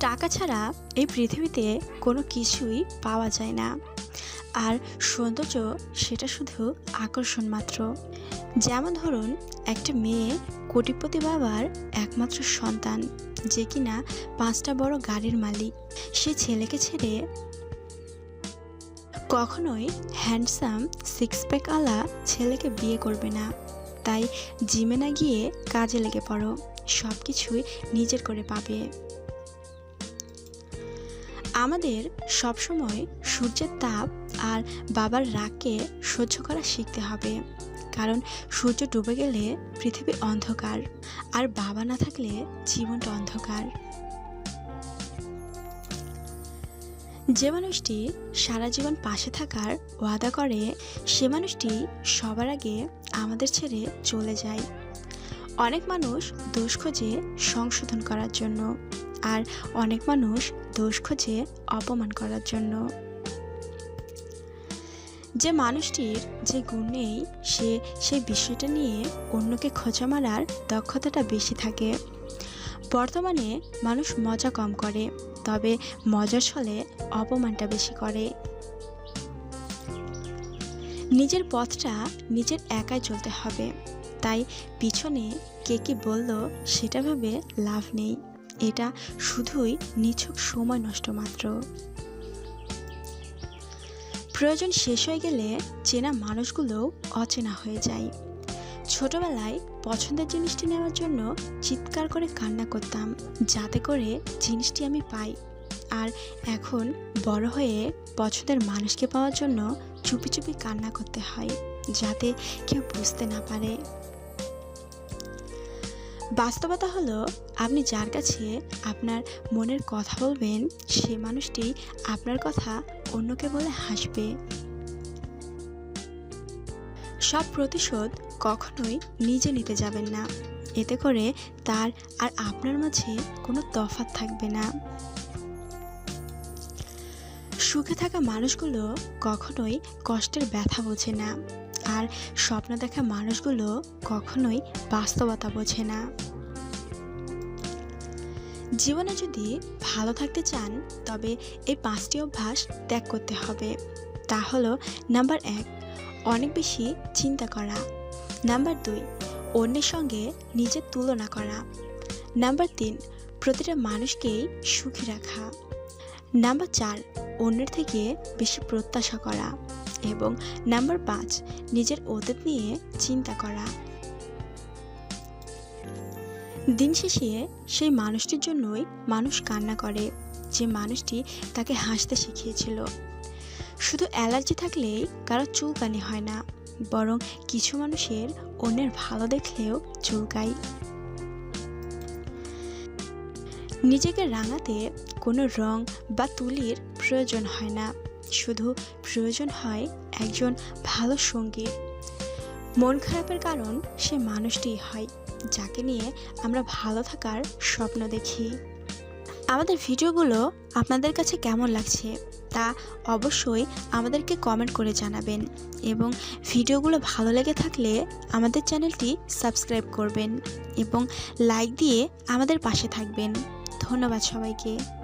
টাকা ছাড়া এই পৃথিবীতে কোনো কিছুই পাওয়া যায় না। আর সৌন্দর্য সেটা শুধু আকর্ষণ মাত্র। যেমন ধরুন, একটা মেয়ে কোটিপতি বাবার একমাত্র সন্তান, যে কিনা পাঁচটা বড় গাড়ির মালিক। সে ছেলেকে ছেড়ে কখনোই হ্যান্ডসাম সিক্স প্যাক আলা ছেলেকে বিয়ে করবে না। তাই জিমে না গিয়ে কাজে লেগে পড়ো। সব কিছুই নিজের করে পাবে। আমাদের সবসময় সূর্যের তাপ আর বাবার রাগকে সহ্য করা শিখতে হবে। কারণ সূর্য ডুবে গেলে পৃথিবী অন্ধকার আর বাবা না থাকলে জীবনটা অন্ধকার। যে মানুষটি সারা জীবন পাশে থাকার ওয়াদা করে, সে মানুষটি সবার আগে আমাদের ছেড়ে চলে যায়। অনেক মানুষ দোষ খোঁজে সংশোধন করার জন্য, আর অনেক মানুষ দোষ খোঁজে অপমান করার জন্য। যে মানুষটির যে গুণ নেই, সে সেই বিষয়টা নিয়ে অন্যকে খোঁজা মারার দক্ষতাটা বেশি থাকে। বর্তমানে মানুষ মজা কম করে, তবে মজার ছলে অপমানটা বেশি করে। নিজের পথটা নিজের একাই চলতে হবে, তাই পিছনে কে কি বলল সেটা ভেবে লাভ নেই। এটা শুধুই নিছক সময় নষ্ট মাত্র। প্রয়োজন শেষ হয়ে গেলে চেনা মানুষগুলোও অচেনা হয়ে যায়। ছোটবেলায় পছন্দের জিনিসটি নেওয়ার জন্য চিৎকার করে কান্না করতাম, যাতে করে জিনিসটি আমি পাই। আর এখন বড় হয়ে পছন্দের মানুষকে পাওয়ার জন্য চুপি চুপি কান্না করতে হয়, যাতে কেউ বুঝতে না পারে। বাস্তবতা হলো, আপনি যার কাছে আপনার মনের কথা বলবেন, সে মানুষটি আপনার কথা অন্যকে বলে হাসবে। সব প্রতিশোধ কখনোই নিজে নিতে যাবেন না। এতে করে তার আর আপনার মাঝে কোনো তফাৎ থাকবে না। সুখে থাকা মানুষগুলো কখনোই কষ্টের ব্যথা বোঝে না। আর স্বপ্ন দেখা মানুষগুলো কখনোই বাস্তবতা বোঝে না। জীবনে যদি ভালো থাকতে চান, তবে এই পাঁচটি অভ্যাস ত্যাগ করতে হবে। তা হলো, নাম্বার এক, অনেক বেশি চিন্তা করা। নাম্বার দুই, অন্যের সঙ্গে নিজের তুলনা করা। নাম্বার তিন, প্রতিটা মানুষকেই সুখী রাখা। নাম্বার চার, অন্যের থেকে বেশি প্রত্যাশা করা। এবং নাম্বার পাঁচ, নিজের অতীত নিয়ে চিন্তা করা। দিন শেষে সেই মানুষটির জন্যই মানুষ কান্না করে, যে মানুষটি তাকে হাসতে শিখিয়েছিল। শুধু অ্যালার্জি থাকলেই কারও চুলকানি হয় না, বরং কিছু মানুষের অন্যের ভালো দেখলেও চুলকায়। নিজেকে রাঙাতে কোনো রং বা তুলির প্রয়োজন হয় না। শুধু প্রয়োজন হয় একজন ভালো সঙ্গীর মন খারাপের কারণ সে মানুষটিই হয়, যাকে নিয়ে আমরা ভালো থাকার স্বপ্ন দেখি। আমাদের ভিডিওগুলো আপনাদের কাছে কেমন লাগছে তা অবশ্যই আমাদেরকে কমেন্ট করে জানাবেন এবং ভিডিওগুলো ভালো লেগে থাকলে আমাদের চ্যানেলটি সাবস্ক্রাইব করবেন এবং লাইক দিয়ে আমাদের পাশে থাকবেন। ধন্যবাদ সবাইকে।